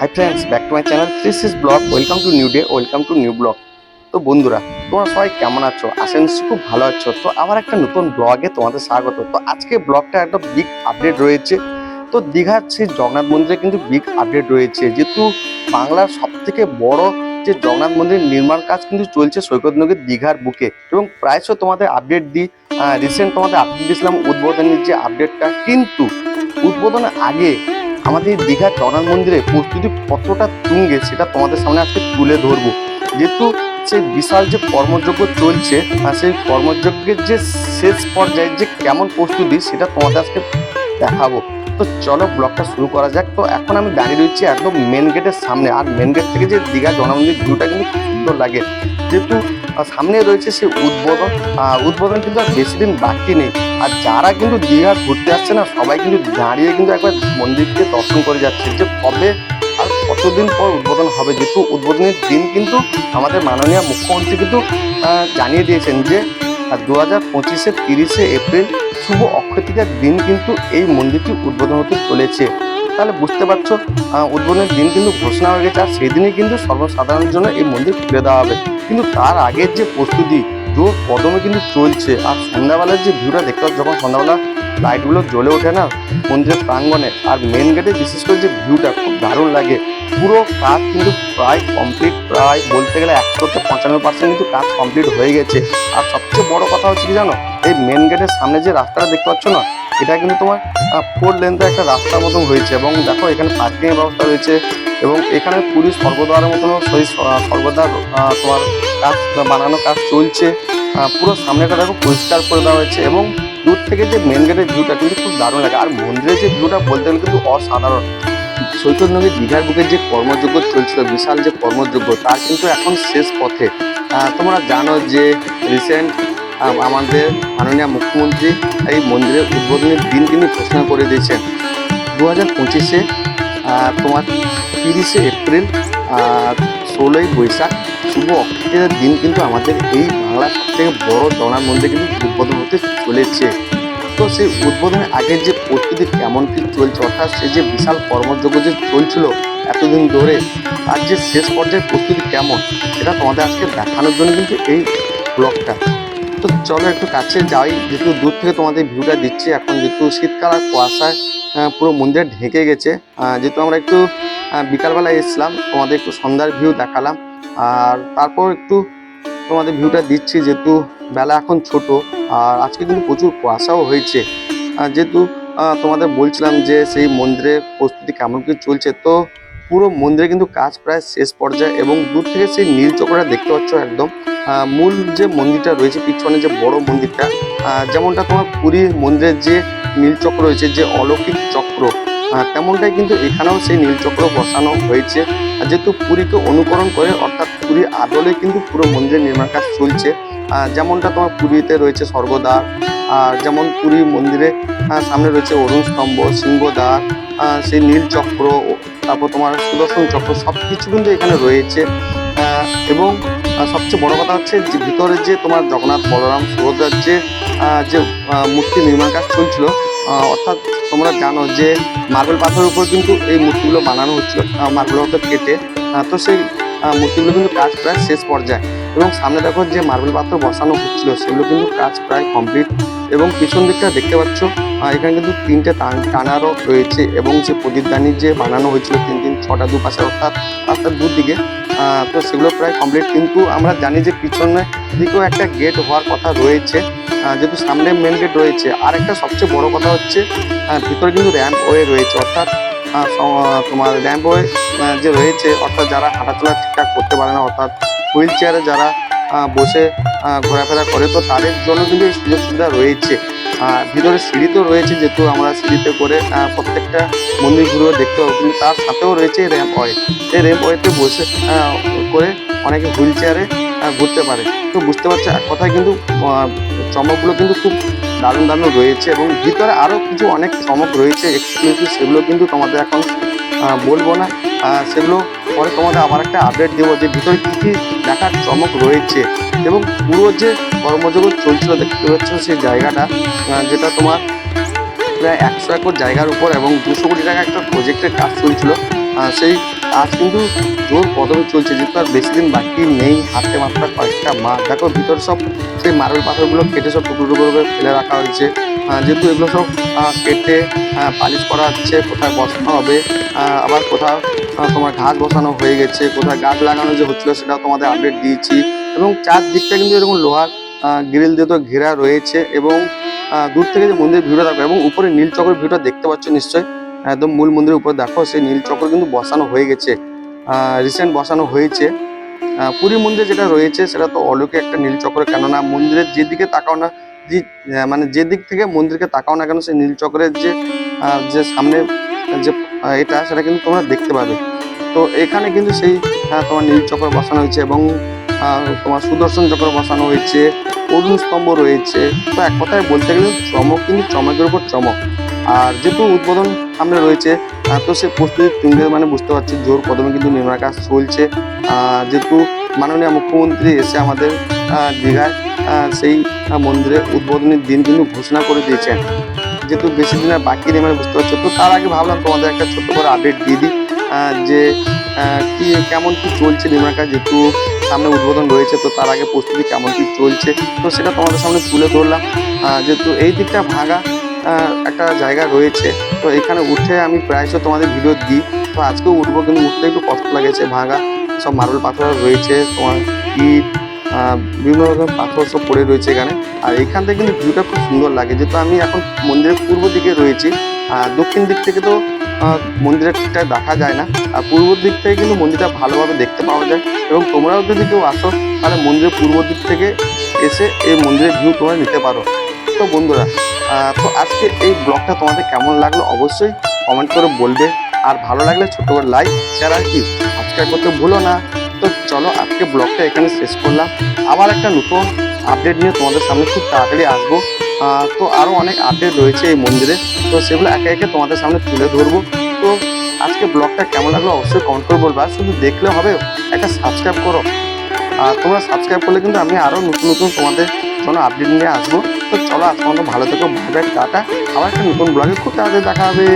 Hi friends back to my channel this is blog welcome to new day welcome to new blog তো বন্ধুরা, তোমরা সবাই কেমন আছো? আশা নিশ্চয়ই খুব ভালো আছো। তো আবার একটা নতুন ব্লগে তোমাদের স্বাগত। তো আজকে ব্লগটা একটা বিগ আপডেট রয়েছে। তো দীঘার সেই জগন্নাথ মন্দিরে কিন্তু বিগ আপডেট রয়েছে। যেহেতু বাংলার সব থেকে বড় যে জগন্নাথ মন্দিরের নির্মাণ কাজ কিন্তু চলছে সৈকত নদীর দীঘার বুকে। এবং প্রায়শ তোমাদের আপডেট দিই। রিসেন্ট তোমাদের আপডেট দিয়েছিলাম উদ্বোধনের যে আপডেটটা কিন্তু উদ্বোধনের আগে আমাদের দীঘা দীঘার জগন্নাথ মন্দিরে প্রস্তুতি কতটা তুঙ্গে, সেটা তোমাদের সামনে আজকে তুলে ধরবো। যেহেতু সেই বিশাল যে কর্মযজ্ঞ চলছে, আর সেই কর্মযজ্ঞের যে শেষ পর্যায়ে যে কেমন প্রস্তুতি, সেটা তোমাদের আজকে দেখাবো। তো চলো ব্লগটা শুরু করা যাক। তো এখন আমি দাঁড়িয়ে রয়েছি একদম মেন গেটের সামনে। আর মেন গেট থেকে যে দীঘা জনমন্দির ভিউটা কিন্তু খুব সুন্দর লাগে। যেহেতু সামনে রয়েছে সেই উদ্বোধন। উদ্বোধন কিন্তু আর বেশি দিন বাকি নেই। আর যারা কিন্তু দীঘা ঘুরতে আসছে না, সবাই কিন্তু দাঁড়িয়ে কিন্তু একবার মন্দিরকে দর্শন করে যাচ্ছে যে কবে আর কতদিন পর উদ্বোধন হবে। যেহেতু উদ্বোধনের দিন কিন্তু আমাদের মাননীয় মুখ্যমন্ত্রী কিন্তু জানিয়ে দিয়েছেন যে দু হাজার পঁচিশে তিরিশে এপ্রিল শুভ অক্ষয় দিন কিন্তু এই মন্দিরটি উদ্বোধন হতে চলেছে। তাহলে বুঝতে পারছ উদ্বোধনের দিন কিন্তু ঘোষণা হয়ে গেছে, আর সেই দিনই কিন্তু সর্বসাধারণের জন্য এই মন্দির খুলে দেওয়া হবে। কিন্তু তার আগের যে প্রস্তুতি, জোর কদমে কিন্তু চলছে। আর সন্ধ্যাবেলার যে ভিউটা দেখতে পাচ্ছ, যখন সন্ধ্যাবেলা লাইটগুলো জ্বলে ওঠে না মন্দিরের প্রাঙ্গণে, আর মেন গেটে বিশেষ করে যে ভিউটা খুব দারুণ লাগে। পুরো কাজ কিন্তু প্রায় কমপ্লিট প্রায় বলতে গেলে একশো থেকে পঁচানব্বই পার্সেন্ট কিন্তু কাজ কমপ্লিট হয়ে গেছে। আর সবচেয়ে বড় কথা হচ্ছে কি জানো? এই মেন গেটের সামনে যে রাস্তাটা দেখতে পাচ্ছ না, এটা কিন্তু তোমার ফোর লেন্থের একটা রাস্তার মতন হয়েছে এবং দেখো এখানে পার্কিং এর ব্যবস্থা রয়েছে এবং এখানে পুরী স্বর্গদ্বারের মতন সেই স্বর্গদ্বার তোমার কাজ বানানো কাজ চলছে। পুরো সামনেটা দেখো পরিষ্কার করে দেওয়া হয়েছে এবং দূর থেকে যে মেন গেটের ভিউটা কিন্তু খুব দারুণ লাগে। আর মন্দিরের যে ভিউটা বলতে গেলে কিন্তু অসাধারণ। সৈকত নদীর দীঘার বুকে যে কর্মযজ্ঞ চলছিল, বিশাল যে কর্মযজ্ঞ তা কিন্তু এখন শেষ পথে। তোমরা জানো যে রিসেন্ট আমাদের মাননীয় মুখ্যমন্ত্রী এই মন্দিরের উদ্বোধনের দিন তিনি ঘোষণা করে দিয়েছেন। দু হাজার পঁচিশে তোমার তিরিশে এপ্রিল ষোলোই বৈশাখ, শুভ অক্ষয়ের দিন কিন্তু আমাদের এই বাংলার সবথেকে বড় জগন্নাথ মন্দির কিন্তু উদ্বোধন হতে চলেছে। তো সেই উদ্বোধনের আগের যে প্রস্তুতি কেমন কি চলছে অর্থাৎ সে যে বিশাল কর্মযজ্ঞ যে চলছিল এতদিন ধরে আর যে শেষ পর্যায়ে প্রস্তুতি কেমন, সেটা তোমাদের আজকে দেখানোর জন্য কিন্তু এই ব্লগটা। তো চলো একটু কাছে যাই, যেহেতু দূর থেকে তোমাদের ভিউটা দিচ্ছি, এখন যেহেতু শীতকাল আর কুয়াশায় পুরো মন্দির ঢেকে গেছে। যেহেতু আমরা একটু বিকালবেলায় এসেছিলাম, তোমাদের একটু সন্ধ্যার ভিউ দেখালাম। আর তারপর একটু তোমাদের ভিউটা দিচ্ছি, যেহেতু বেলা এখন ছোট, আর আজকে কিন্তু প্রচুর কুয়াশাও হয়েছে। যেহেতু তোমাদের বলছিলাম যে সেই মন্দিরের প্রস্তুতি কেমন কি চলছে? তো পুরো মন্দিরে কিন্তু কাজ প্রায় শেষ পর্যায়ে এবং দূর থেকে সেই নীল চক্রটা দেখতে পাচ্ছ একদম। মূল যে মন্দিরটা রয়েছে, পিছনে যে বড় মন্দিরটা যেমনটা তোমার পুরীর মন্দিরের যে নীলচক্র রয়েছে, যে অলৌকিক চক্র তেমনটাই কিন্তু এখানেও সেই নীলচক্র বসানো হয়েছে। যেহেতু পুরীকে অনুকরণ করে, অর্থাৎ পুরীর আদলে কিন্তু পুরো মন্দিরের নির্মাণ কাজ চলছে। যেমনটা তোমার পুরীতে রয়েছে স্বর্গদ্বার আর যেমন পুরী মন্দিরে সামনে রয়েছে অরুণ স্তম্ভ, সিংহদ্বার সেই নীলচক্র ও- তারপর তোমার সুদর্শন চক্র সব কিছু কিন্তু এখানে রয়েছে। এবং সবচেয়ে বড় কথা হচ্ছে যে ভিতরে যে তোমার জগন্নাথ, বলরাম, সুভদ্রার যে যে মূর্তি নির্মাণ কাজ চলছিল অর্থাৎ তোমরা জানো যে মার্বেল পাথরের উপর কিন্তু এই মূর্তিগুলো বানানো হচ্ছিল মার্বেল পাথর কেটে তো সেই মূর্তিগুলো কিন্তু কাজ প্রায় শেষ পর্যায়ে। এবং সামনে দেখো যে মার্বেল পাথর বসানো হচ্ছিল, সেগুলো কিন্তু কাজ প্রায় কমপ্লিট এবং পিছন দিকটা দেখতে পাচ্ছ এখানে কিন্তু তিনটে টান- টানারও রয়েছে এবং যে প্রদীপ প্রদীপদানি যে বানানো হয়েছিল তিন তিন ছটা দুপাশে অর্থাৎ রাস্তার দূর দিকে তো সেগুলো প্রায় কমপ্লিট কিন্তু আমরা জানি যে পিছনে দিকেও একটা গেট হওয়ার কথা রয়েছে যেহেতু সামনে মেন গেট রয়েছে। আর একটা সবচেয়ে বড় কথা হচ্ছে ভিতরে কিন্তু র্যাম্প ওয়ে রয়েছে, অর্থাৎ তোমার র্যাম্প ওয়ে যে রয়েছে, অর্থাৎ যারা হাঁটাচলা ঠিকঠাক করতে পারে না, অর্থাৎ হুইল চেয়ারে যারা বসে ঘোরাফেরা করে, তো তাদের জন্য কিন্তু এই সুযোগ সুবিধা রয়েছে। ভিতরে সিঁড়ি তো রয়েছে যেহেতু আমরা সিঁড়িতে করে প্রত্যেকটা মন্দিরগুলো দেখতে পাবো, কিন্তু তার সাথেও রয়েছে র্যাম্প ওয়ে এই র্যাম্প ওয়েতে বসে করে অনেকে হুইল চেয়ারে ঘুরতে পারে। তো বুঝতে পারছ, এক কথায় কিন্তু চমকগুলো কিন্তু খুব দারুণ দারুণ রয়েছে এবং ভিতরে আরও কিছু অনেক চমক রয়েছে এক্সক্লুসিভ সেগুলো কিন্তু তোমাদের এখন বলব না। সেগুলো পরে তোমাদের আবার একটা আপডেট দেবো যে ভিতরে কী কী দেখার চমক রয়েছে। এবং পুরো যে কর্মজগৎ চলছিল দেখতে পাচ্ছ সেই জায়গাটা যেটা তোমার প্রায় একশো একর জায়গার উপর এবং দুশো কোটি টাকা একটা প্রজেক্টের কাজ চলছিল। সেই কাজ কিন্তু জোর কদমে চলছে, যেহেতু আর বেশি দিন বাকি নেই, হাতে মাত্র কয়েকটা মাস দেখো, ভিতর সব সেই মার্বেল পাথরগুলো কেটে সব টুকরো টুকরো করে ফেলে রাখা হয়েছে। যেহেতু এগুলো সব কেটে পালিশ করা হচ্ছে, কোথায় বসানো হবে আবার কোথাও তোমার ঘাস বসানো হয়ে গেছে, কোথায় গাছ লাগানো যে হচ্ছিল সেটাও তোমাদের আপডেট দিয়েছি এবং চারদিকটা কিন্তু এরকম লোহার গ্রিল দিয়ে তো ঘেরা রয়েছে এবং দূর থেকে যে মন্দিরের ভিউটা দেখো এবং উপরে নীল চক্রের ভিউটা দেখতে পাচ্ছ নিশ্চয়ই, একদম মূল মন্দিরের উপরে দেখো সেই নীল চক্র কিন্তু বসানো হয়ে গেছে রিসেন্ট বসানো হয়েছে পুরী মন্দির যেটা রয়েছে সেটা তো অলৌকিক একটা নীল চক্র কেননা মন্দিরের যেদিকে তাকাও না মানে যে দিক থেকে মন্দিরকে তাকাও না কেন, সেই নীল চক্রের যে যে সামনে, যে এটা, সেটা কিন্তু তোমরা দেখতে পাবে। তো এখানে কিন্তু সেই তোমার নীল চক্র বসানো হয়েছে এবং তোমার সুদর্শন চক্র বসানো হয়েছে, অরুণ স্তম্ভ রয়েছে। তো এক কথায় বলতে গেলে চমক কিন্তু চমকের উপর চমক। আর যেহেতু উদ্বোধন সামনে রয়েছে তো সে প্রস্তুতি তুমি মানে বুঝতে পারছি, জোর কদমে কিন্তু নির্মাণ কাজ চলছে। যেহেতু মাননীয় মুখ্যমন্ত্রী এসে আমাদের দীঘায় সেই মন্দিরের উদ্বোধনের দিন কিন্তু ঘোষণা করে দিয়েছেন। যেহেতু বেশি দিন আর বাকি নেই মানে বুঝতে পারছ, তো তার আগে ভাবলাম তোমাদের একটা ছোট্ট করে আপডেট দিয়ে দিই যে কি, কেমন কি চলছে নির্মাণ কাজ, যেহেতু সামনে উদ্বোধন রয়েছে, তো তার আগে প্রস্তুতি কেমন কি চলছে, তো সেটা তোমাদের সামনে তুলে ধরলাম। যেহেতু এই দিকটা ভাঙা একটা জায়গা রয়েছে, তো এখানে উঠে আমি প্রায়শই তোমাদের ভিডিও দিই। তো আজকেও উঠবো, কিন্তু উঠতে একটু কষ্ট লাগেছে, ভাঙা সব মার্বেল পাথর রয়েছে, তোমার ইট বিভিন্ন রকম পাথর সব পড়ে রয়েছে এখানে। আর এখান থেকে কিন্তু ভিউটা খুব সুন্দর লাগে। যেহেতু আমি এখন মন্দিরের পূর্ব দিকে রয়েছি আর দক্ষিণ দিক থেকে তো আহ, মন্দিরের ঠিকঠাক দেখা যায় না। আর পূর্ব দিক থেকে কিন্তু মন্দিরটা ভালোভাবে দেখতে পাওয়া যায়। এবং তোমরাও যদি কেউ আসো তাহলে মন্দিরের পূর্ব দিক থেকে এসে এই মন্দিরের ভিউ তোমরা নিতে পারো। তো বন্ধুরা তো আজকে এই ব্লগটা তোমাদের কেমন লাগল অবশ্যই কমেন্ট করে বলবে। আর ভালো লাগলে ছোট করে লাইক শেয়ার আর কি। সাবস্ক্রাইব করতে ভুলো না। তো চলো আজকে ব্লগটা এখানে শেষ করলাম। আবার একটা নতুন আপডেট নিয়ে তোমাদের সামনে খুব তাড়াতাড়ি আসব। তো আরও অনেক আপডেট রয়েছে এই মন্দিরে। তো সেগুলো একে একে তোমাদের সামনে তুলে ধরবো। তো আজকে ব্লগটা কেমন লাগল অবশ্যই কমেন্ট করে বলবে। শুধু দেখলে হবে, একটা সাবস্ক্রাইব করো। আর তোমরা সাবস্ক্রাইব করলে কিন্তু আমি আরও নতুন নতুন তোমাদের জন্য আপডেট নিয়ে আসব। তো চলো আজকে মতো ভালো থেকো ভালো টাটা। আবার একটা নতুন ব্লগে খুব তাড়াতাড়ি দেখা হবে।